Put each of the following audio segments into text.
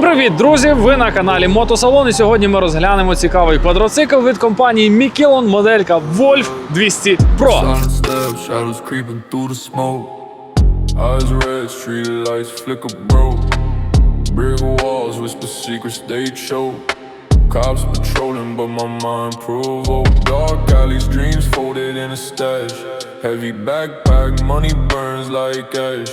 Привіт, друзі! Ви на каналі Мотосалон. І сьогодні ми розглянемо цікавий квадроцикл від компанії Мікелон, моделька Wolf 200 Pro. Cops patrolling, but my mind provoked. Dark alleys, dreams folded in a stash. Heavy backpack, money burns like ash.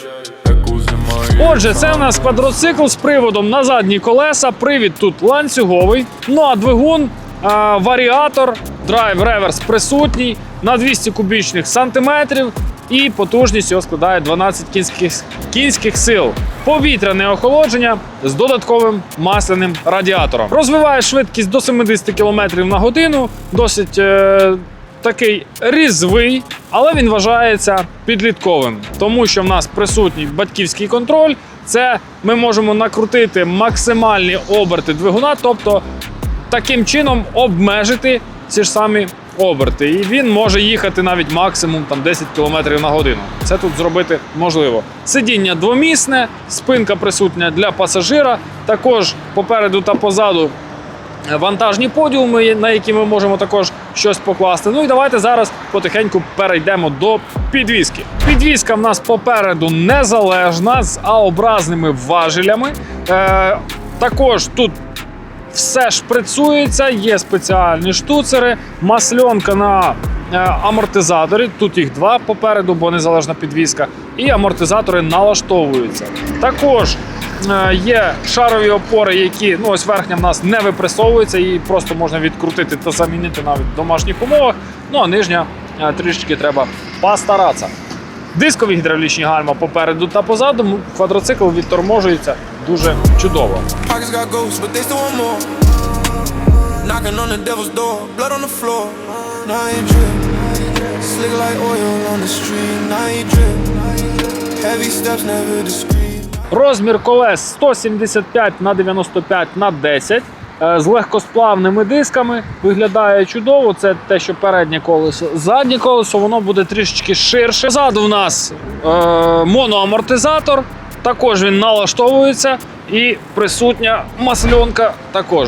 Отже, це в нас квадроцикл з приводом на задні колеса. Привід тут ланцюговий. Ну а двигун, а, варіатор, драйв реверс присутній на 200 кубічних сантиметрів. І потужність його складає 12 кінських, кінських сил. Повітряне охолодження з додатковим масляним радіатором. Розвиває швидкість до 70 км на годину. Досить е, такий різвий, але він вважається підлітковим, тому що в нас присутній батьківський контроль. Це ми можемо накрутити максимальні оберти двигуна, тобто таким чином обмежити ці ж самі оберти. І він може їхати навіть максимум там 10 км на годину. Це тут зробити можливо. Сидіння двомісне, спинка присутня для пасажира. Також попереду та позаду вантажні подіуми, на які ми можемо також щось покласти. Ну і давайте зараз потихеньку перейдемо до підвіски. Підвіска в нас попереду незалежна з А-образними важелями. Е, також тут все шприцується, є спеціальні штуцери, масльонка на е, амортизаторі. Тут їх два попереду, бо незалежна підвіска, і амортизатори налаштовуються. Також є шарові опори, які ну ось верхня в нас не випресовується, її просто можна відкрутити та замінити навіть в домашніх умовах. Ну а нижня е, трішечки треба постаратися. Дискові гідравлічні гальма попереду та позаду. Квадроцикл відторможується дуже чудово. Heavy steps, never discreet. Розмір колес 175 на 95 на 10 е, з легкосплавними дисками. Виглядає чудово. Це те, що переднє колесо. Заднє колесо воно буде трішечки ширше. Ззаду в нас е, моноамортизатор. Також він налаштовується і присутня масльонка також.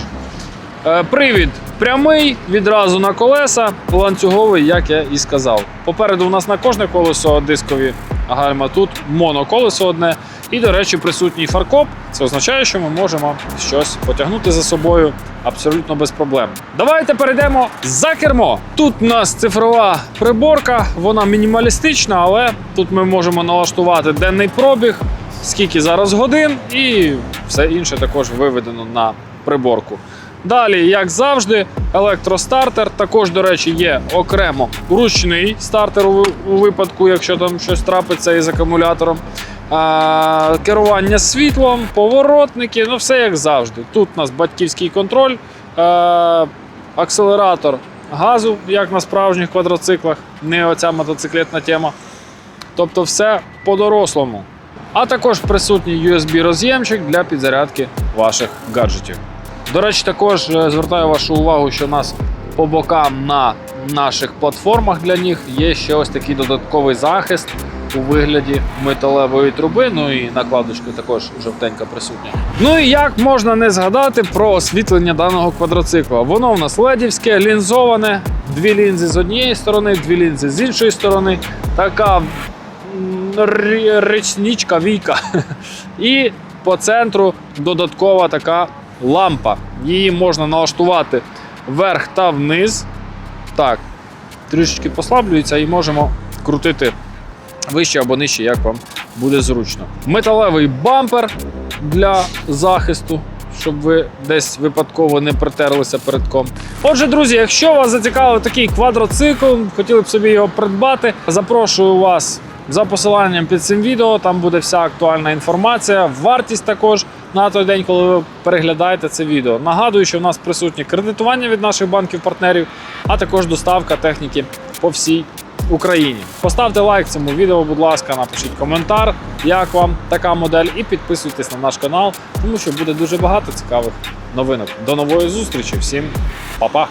Е, Привід прямий, відразу на колеса, ланцюговий, як я і сказав. Попереду у нас на кожне колесо дискові гальма, тут моноколесо одне. І, до речі, присутній фаркоп. Це означає, що ми можемо щось потягнути за собою абсолютно без проблем. Давайте перейдемо за кермо. Тут у нас цифрова приборка, вона мінімалістична, але тут ми можемо налаштувати денний пробіг, скільки зараз годин, і все інше також виведено на приборку. Далі, як завжди, електростартер. Також, до речі, є окремо ручний стартер у, випадку, якщо там щось трапиться із акумулятором. Керування світлом, поворотники, ну все як завжди. Тут у нас батьківський контроль, а, акселератор газу, як на справжніх квадроциклах, не оця мотоциклетна тема. Тобто все по-дорослому. А також присутній USB-роз'ємчик для підзарядки ваших гаджетів. До речі, також е, звертаю вашу увагу, що у нас по бокам на наших платформах для них є ще ось такий додатковий захист у вигляді металевої труби. Ну і накладочка також жовтенька присутня. Ну і як можна не згадати про освітлення даного квадроцикла? Воно у нас ледівське, лінзоване, дві лінзи з однієї сторони, дві лінзи з іншої сторони. Така м, війка. І по центру додаткова така лампа. Її можна налаштувати вверх та вниз. Так, трішечки послаблюється і можемо крутити вище або нижче, як вам буде зручно. Металевий бампер для захисту, щоб ви десь випадково не притерлися передком. Отже, друзі, якщо вас зацікавив такий квадроцикл, хотіли б собі його придбати, запрошую вас за посиланням під цим відео. Там буде вся актуальна інформація, вартість також на той день, коли ви переглядаєте це відео. Нагадую, що в нас присутнє кредитування від наших банків-партнерів, а також доставка техніки по всій Україні. Поставте лайк цьому відео, будь ласка, напишіть коментар, як вам така модель, і підписуйтесь на наш канал, тому що буде дуже багато цікавих новинок. До нової зустрічі, всім па-па!